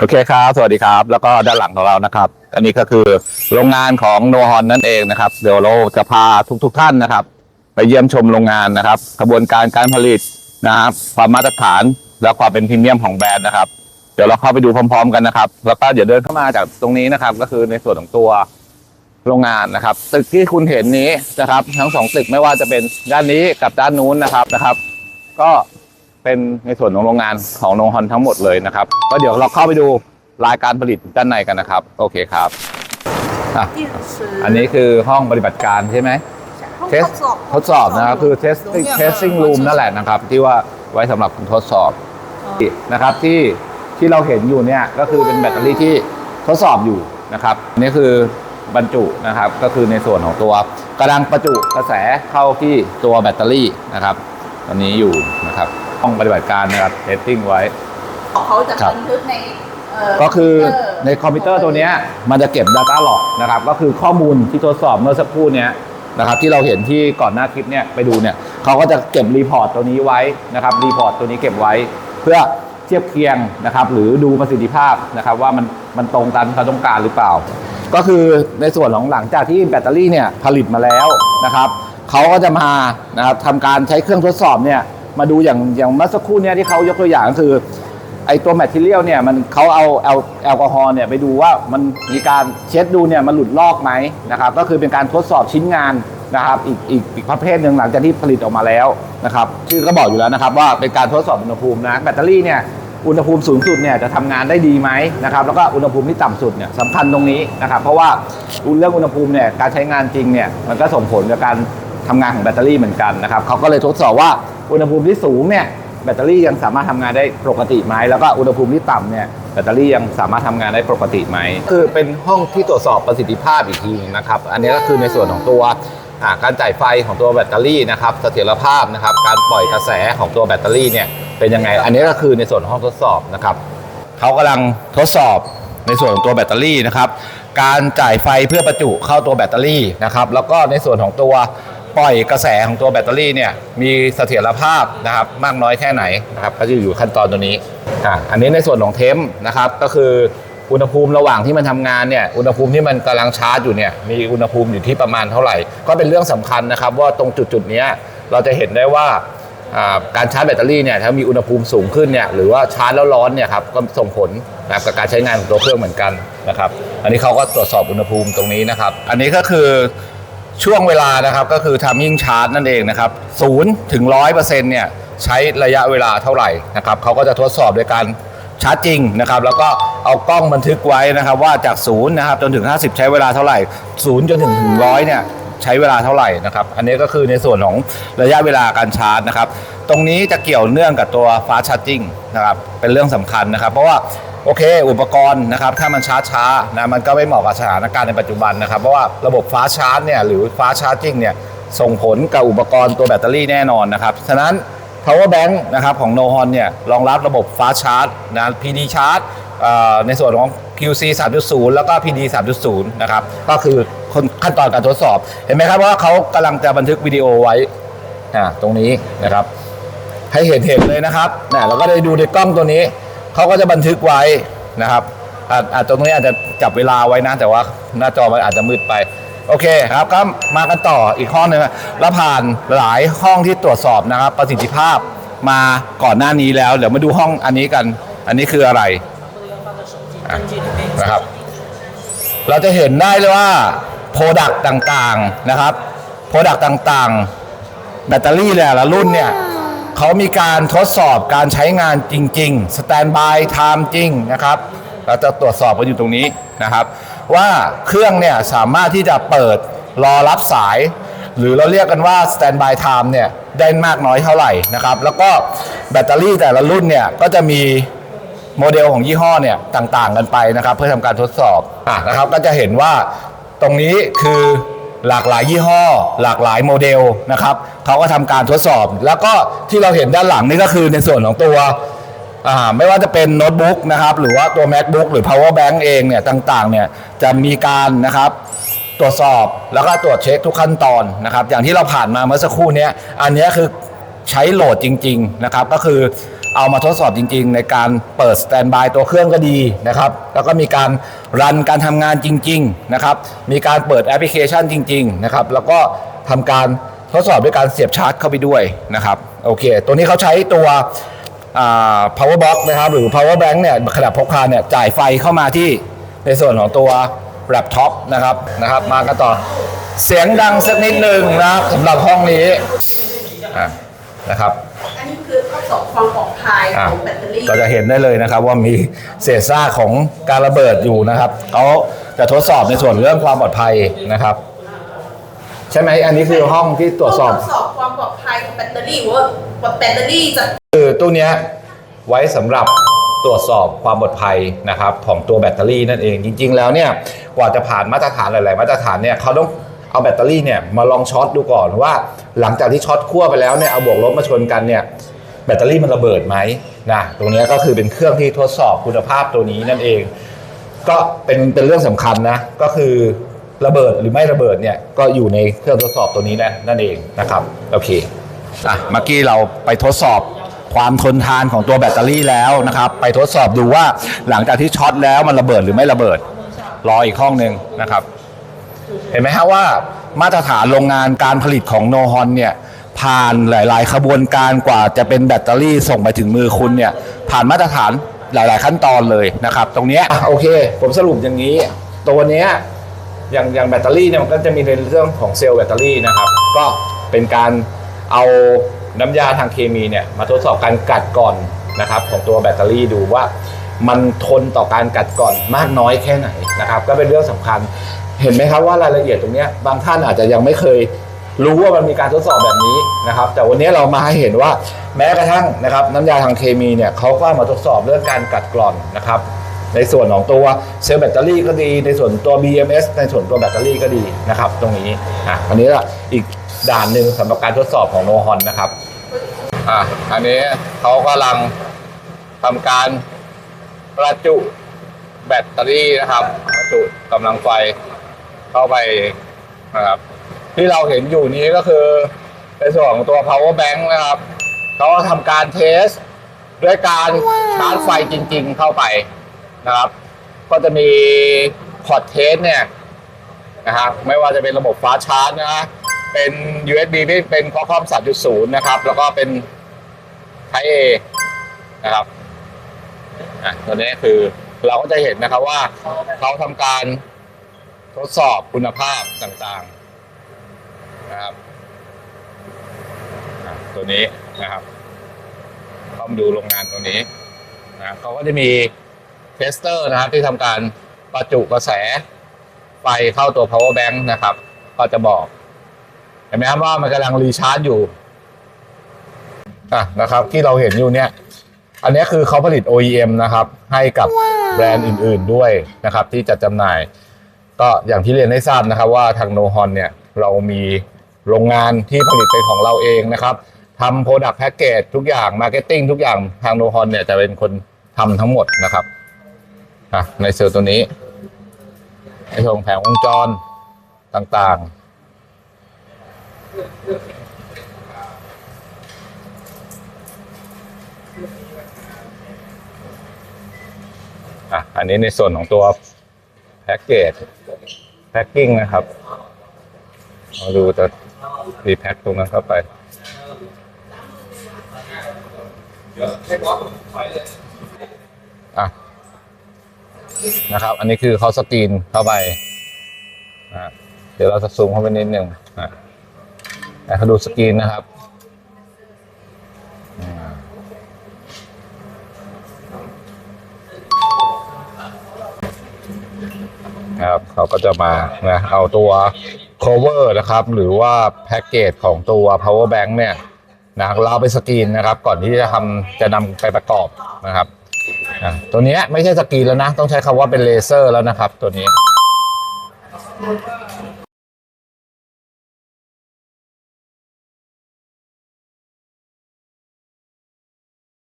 โอเคครับ สวัสดีครับ แล้วก็ด้านหลังของเรานะครับ อันนี้ก็คือโรงงานของโนฮอนนั่นเองนะครับ เดี๋ยวเราจะพาทุกๆท่านนะครับ ไปเยี่ยมชมโรงงานนะครับ กระบวนการการผลิตนะครับ ความมาตรฐานและความเป็นพรีเมียมของแบรนด์นะครับ เดี๋ยวเราเข้าไปดูพร้อม ๆ กันนะครับ แล้วก็เดี๋ยวเดินเข้ามาจากตรงนี้นะครับ ก็คือในส่วนของตัวโรงงานนะครับ ตึกที่คุณเห็นนี้นะครับ ทั้งสองตึกไม่ว่าจะเป็นด้านนี้กับด้านนู้นนะครับนะครับ ก็ เป็นในส่วนของโรงงานของโนฮอนทั้งหมดเลยนะครับก็เดี๋ยวเราเข้าไปดูรายการผลิตด้านในกันนะครับ โอเคครับอะ电池อันนี้คือห้องปฏิบัติการใช่ไหมห้องเทสทดสอบทดสอบนะครับคือ testing testing room นั่นแหละนะครับ ที่ว่าไว้สำหรับทดสอบนะครับที่ที่เราเห็นอยู่เนี่ยก็คือเป็นแบตเตอรี่ที่ทดสอบอยู่นะครับนี่คือบรรจุนะครับก็คือในส่วนของตัวกระดังประจุกระแสเข้าที่ตัวแบตเตอรี่นะครับ ตอนนี้อยู่นะครับ ห้องปฏิบัติการนะครับ testing ไว้เขาจะครับบันทึกในเก็คือคอมพิวเตร์ในคอมพิวเตอร์ตัวเนี้ยมันจะเก็บ Data Log นะครับ ก็คือข้อมูลที่ทดสอบเมื่อสักครู่เนี้ยนะครับที่เราเห็นที่ก่อนหน้าคลิปเนี้ยไปดูเนี่ยเขาก็จะเก็บรีพอร์ตตัวนี้ไว้นะครับรีพอร์ตตัวนี้เก็บไว้ เพื่อเทียบเคียงนะครับ หรือดูประสิทธิภาพนะครับ ว่ามันมันตรงตามที่เขาต้องการหรือเปล่า ก็คือในส่วนของหลังจากที่แบตเตอรี่เนี่ยผลิตมาแล้วนะครับเขาก็จะมานะครับทำการใช้เครื่องทดสอบเนี่ย มาดูอย่างอย่างเมื่อสักครู่เนี้ยที่เขายกตัวอย่างก็คือไอตัวแมทเทียลเนี่ยมันเขาเอาแอลแอลกอฮอล์เนี่ยไปดูว่ามันมีการเช็ดดูเนี่ยมันหลุดลอกไหมนะครับก็คือเป็นการทดสอบชิ้นงานนะครับอีกอีกอีกประเภทหนึ่งหลังจากที่ผลิตออกมาแล้วนะครับชื่อก็บอกอยู่แล้วนะครับว่าเป็นการทดสอบอุณหภูมินะแบตเตอรี่เนี่ยอุณหภูมิสูงสุดเนี่ยจะทำงานได้ดีไหมนะครับแล้วก็อุณหภูมิที่ต่ำสุดเนี่ยสำคัญตรงนี้นะครับเพราะว่าเรื่องอุณหภูมิเนี่ยการใช้งานจริงเนี่ยมันก็ส่งผลกับการทำงานของแบตเตอรี่เหมือนกันนะครับเขาก็เลยทดสอบว่า อุณหภูมิที่สูงเนี่ยแบตเตอรี่ยังสามารถทำงานได้ปกติไหมแล้วก็อุณหภูมิที่ต่ำเนี่ยแบตเตอรี่ยังสามารถทำงานได้ปกติไหมคือเป็นห้องที่ตรวจสอบประสิทธิภาพอีกทีนึงนะครับอันนี้ก็คือในส่วนของตัวการจ่ายไฟของตัวแบตเตอรี่นะครับเสถียรภาพนะครับการปล่อยกระแสของตัวแบตเตอรี่เนี่ยเป็นยังไง อันนี้ก็คือในส่วนห้องทดสอบนะครับเขากำลังทดสอบในส่วนของตัวแบตเตอรี่นะครับการจ่ายไฟเพื่อประจุเข้าตัวแบตเตอรี่นะครับแล้วก็ในส่วนของตัว ปล่อยกระแสของตัวแบตเตอรี่เนี่ยมีเสถียรภาพนะครับมากน้อยแค่ไหนนะครับก็จะอยู่ขั้นตอนตัวนี้อะอันนี้ในส่วนของเทมป์นะครับก็คืออุณหภูมิระหว่างที่มันทำงานเนี่ยอุณหภูมิที่มันกำลังชาร์จอยู่เนี่ยมีอุณหภูมิอยู่ที่ประมาณเท่าไหร่ ก็เป็นเรื่องสำคัญนะครับว่าตรงจุดจุดๆนี้เราจะเห็นได้ว่าอ่าการชาร์จแบตเตอรี่เนี่ยถ้ามีอุณหภูมิสูงขึ้นเนี่ยหรือว่าชาร์จแล้วร้อนเนี่ยครับก็ส่งผลนะครับกับการใช้งานของตัวเครื่องเหมือนกันนะครับ อันนี้เขาก็ตรวจสอบอุณหภูมิตรงนี้นะครับ อันนี้ก็คือ ช่วงเวลานะครับก็คือ timing chart นั่นเองนะครับ0ถึง100%เนี่ยใช้ระยะเวลาเท่าไหร่นะครับเขาก็จะทดสอบโดยการชาร์จจริงนะครับแล้วก็เอากล้องบันทึกไว้นะครับว่าจาก0นะครับจนถึง 50 ใช้เวลาเท่าไหร่0จนถึงถึง100เนี่ยใช้เวลาเท่าไหร่นะครับอันนี้ก็คือในส่วนของระยะเวลาการชาร์จนะครับตรงนี้จะเกี่ยวเนื่องกับตัว fast charging นะครับเป็นเรื่องสำคัญนะครับ เพราะว่า โอเค อุปกรณ์นะครับถ้ามันช้าช้านะมันก็ไม่เหมาะกับสถานการณ์ในปัจจุบันนะครับเพราะว่าระบบฟ้าชาร์จเนี่ยหรือฟ้าชาร์จิ่งเนี่ยส่งผลกับอุปกรณ์ตัวแบตเตอรี่แน่นอนนะครับฉะนั้น power bank นะครับของ n o h o n เนี่ยรองรับระบบฟ้าชาร์จนะ PD ชาร์จในส่วนของ QC 3.0 แล้วก็ PD 3.0 นะครับ ก็คือขั้นตอนการทดสอบ เห็นไหมครับว่าเขากำลังจะบันทึกวิดีโอไว้อ่าตรงนี้นะครับ ให้เห็นเห็นเลยนะครับนะเราก็ได้ดูในกล้องตัวนี้ เขาก็จะบันทึกไว้นะครับอาจอาจตรงนี้อาจจะจับเวลาไว้นะ แต่ว่าหน้าจอมันอาจจะมืดไป โอเคครับก็มากันต่ออีกห้องหนึงแล้วผ่านหลายห้องที่ตรวจสอบนะครับ ประสิทธิภาพมาก่อนหน้านี้แล้ว เดี๋ยวมาดูห้องอันนี้กัน อันนี้คืออะไระนะครับ เราจะเห็นได้เลยว่าโปรดักต์ต่างๆนะครับโปรดักต์ต่างๆ แบตเตอรี่แต่ละรุ่นเนี่ย เขามีการทดสอบการใช้งานจริง ๆ สแตนบายไทม์จริงนะครับ เราจะตรวจสอบกันอยู่ตรงนี้นะครับ ว่าเครื่องเนี่ยสามารถที่จะเปิดรอรับสาย หรือเราเรียกกันว่าสแตนบายไทม์เนี่ยได้มากน้อยเท่าไหร่นะครับ แล้วก็แบตเตอรี่แต่ละรุ่นเนี่ยก็จะมีโมเดลของยี่ห้อเนี่ยต่างๆกันไปนะครับ เพื่อทำการทดสอบอะนะครับก็จะเห็นว่าตรงนี้คือ หลากหลายยี่ห้อ หลากหลายโมเดลนะครับเขาก็ทำการทดสอบ แล้วก็ที่เราเห็นด้านหลังนี่ก็คือในส่วนของตัวอ่าไม่ว่าจะเป็นโน้ตบุ๊กนะครับหรือว่าตัว macbook หรือ power bank เองเนี่ยต่างๆเนี่ยจะมีการนะครับตรวจสอบแล้วก็ตรวจเช็คทุกขั้นตอนนะครับอย่างที่เราผ่านมาเมื่อสักครู่เนี้ยอันนี้คือ ใช้โหลดจริง ๆ นะครับ ก็คือเอามาทดสอบจริง ๆ ในการเปิดสแตนบายตัวเครื่องก็ดีนะครับ แล้วก็มีการรันการทำงานจริง ๆ นะครับ มีการเปิดแอปพลิเคชันจริง ๆ นะครับ แล้วก็ทำการทดสอบด้วยการเสียบชาร์จเข้าไปด้วยนะครับ โอเค ตัวนี้เขาใช้ตัว power box นะครับหรือ power bank เนี่ยขนาดพกพาเนี่ยจ่ายไฟเข้ามาที่ในส่วนของตัวแล็ปท็อปนะครับนะครับ มากันต่อเสียงดังสักนิดหนึ่งนะครับสำหรับห้องนี้อะ นะครับ อันนี้คือทดสอบความปลอดภัยอะของแบตเตอรี่ก็จะเห็นได้เลยนะครับว่ามีเศษซากของการระเบิดอยู่นะครับเขาจะทดสอบในส่วนเรื่องความปลอดภัยนะครับ ใช่ไหมอันนี้คือห้องที่ตรวจสอบทดสอบความปลอดภัยของแบตเตอรี่ว่าแบตเตอรี่จะคือตู้เนี้ยไว้สำหรับตรวจสอบความปลอดภัยนะครับของตัวแบตเตอรี่นั่นเองจริง ๆ แล้วเนี่ยกว่าจะผ่านมาตรฐานหลาย ๆ มาตรฐานเนี่ยเขาต้อง เอาแบตเตอรี่เนี่ยมาลองช็อตดูก่อนว่า หลังจากที่ช็อตขั้วไปแล้วเนี่ยเอาบวกลบมาชนกันเนี่ยแบตเตอรี่มันระเบิดไหมนะตรงนี้ก็คือเป็นเครื่องที่ทดสอบคุณภาพตัวนี้นั่นเอง ก็เป็นเป็นเรื่องสำคัญนะก็คือระเบิดหรือไม่ระเบิดเนี่ยก็อยู่ในเครื่องทดสอบตัวนี้นะนั่นเองนะครับโอเคอะเมื่อกี้เราไปทดสอบความทนทานของตัวแบตเตอรี่แล้วนะครับ ไปทดสอบดูว่าหลังจากที่ช็อตแล้วมันระเบิดหรือไม่ระเบิด รออีกห้องหนึ่งนะครับ เห็นไหมฮะว่ามาตรฐานโรงงานการผลิตของโนฮอนเนี่ยผ่านหลาย ๆ ขบวนการกว่าจะเป็นแบตเตอรี่ส่งไปถึงมือคุณเนี่ยผ่านมาตรฐานหลาย ๆ ขั้นตอนเลยนะครับ ตรงเนี้ยอะโอเค ผมสรุปอย่างนี้ ตัวเนี้ยอย่างอย่างแบตเตอรี่เนี่ยมันก็จะมีในเรื่องของเซลล์แบตเตอรี่นะครับ ก็เป็นการเอาน้ำยาทางเคมีเนี่ยมาทดสอบการกัดก่อนนะครับ ของตัวแบตเตอรี่ดูว่า มันทนต่อการกัดก่อนมากน้อยแค่ไหนนะครับ ก็เป็นเรื่องสำคัญ เห็นไหมครับว่ารายละเอียดตรงนี้บางท่านอาจจะยังไม่เคยรู้ว่ามันมีการทดสอบแบบนี้นะครับ แต่วันนี้เรามาให้เห็นว่าแม้กระทั่งนะครับน้ำยาทางเคมีเนี่ยเขาก็มาทดสอบเรื่องการกัดกร่อนนะครับในส่วนของตัวเซลล์แบตเตอรี่ก็ดี ในส่วนตัว BMS ในส่วนตัวแบตเตอรี่ก็ดีนะครับ ตรงนี้อะอันนี้ละอีกด่านหนึ่งสำหรับการทดสอบของโนฮอนนะครับอะอันนี้เขากำลังทำการประจุแบตเตอรี่นะครับบรรจุกำลังไฟ เข้าไปนะครับที่เราเห็นอยู่นี้ก็คือในส่วนของตัว power bank นะครับเขาก็ทำการเทสด้วยการชาร์จไฟจริง ๆ เข้าไปนะครับ ก็จะมีพอร์ตเทสเนี่ยนะครับไม่ว่าจะเป็นระบบฟ้าชาร์จนะเป็น USB ที่เป็น Qualcomm 3.0 นะครับ แล้วก็เป็น Type A นะครับอะตัวนี้คือเราก็จะเห็นนะครับว่าเขาทำการ ทดสอบคุณภาพต่างๆนะครับอะตัวนี้นะครับต้องดูโรงงานตัวนี้นะเขาก็จะมีเทสเตอร์นะครับที่ทำการประจุกระแสไฟเข้าตัว power bank นะครับ ก็จะบอก เห็นไหมครับว่ามันกำลังรีชาร์จอยู่อะนะครับ ที่เราเห็นอยู่เนี่ย อันนี้คือเขาผลิต OEM นะครับ ให้กับแบรนด์อื่น ๆด้วยนะครับ ที่จะจำหน่าย ก็อย่างที่เรียนให้ทราบนะครับว่าทางโนฮอนเนี่ยเรามีโรงงานที่ผลิตเป็นของเราเองนะครับทำโปรดักต์แพ็กเกจทุกอย่างมาร์เก็ตติ้งทุกอย่างทางโนฮอนเนี่ยจะเป็นคนทำทั้งหมดนะครับอะในเซลล์ตัวนี้ในส่วนของแผงวงจรต่างๆอะอันนี้ในส่วนของตัว แพ็กเกจแพ็กกิ้งนะครับเราดูจะรีแพ็กตรงนั้นเข้าไปอะนะครับ อันนี้คือเขาสกรีนเข้าไปอะเดี๋ยวเราจะซูมเข้าไปนิดหนึ่งอะให้เขาดูสกรีนนะครับ นะครับ เขาก็จะมานะเอาตัว cover นะครับ หรือว่าแพ็กเกจของตัว power bank เนี่ยนะเราไปสกรีนนะครับ ก่อนที่จะทำจะนำไปประกอบนะครับนะตัวนี้ไม่ใช่สกรีนแล้วนะ ต้องใช้คำว่าเป็นเลเซอร์แล้วนะครับ ตัวนี้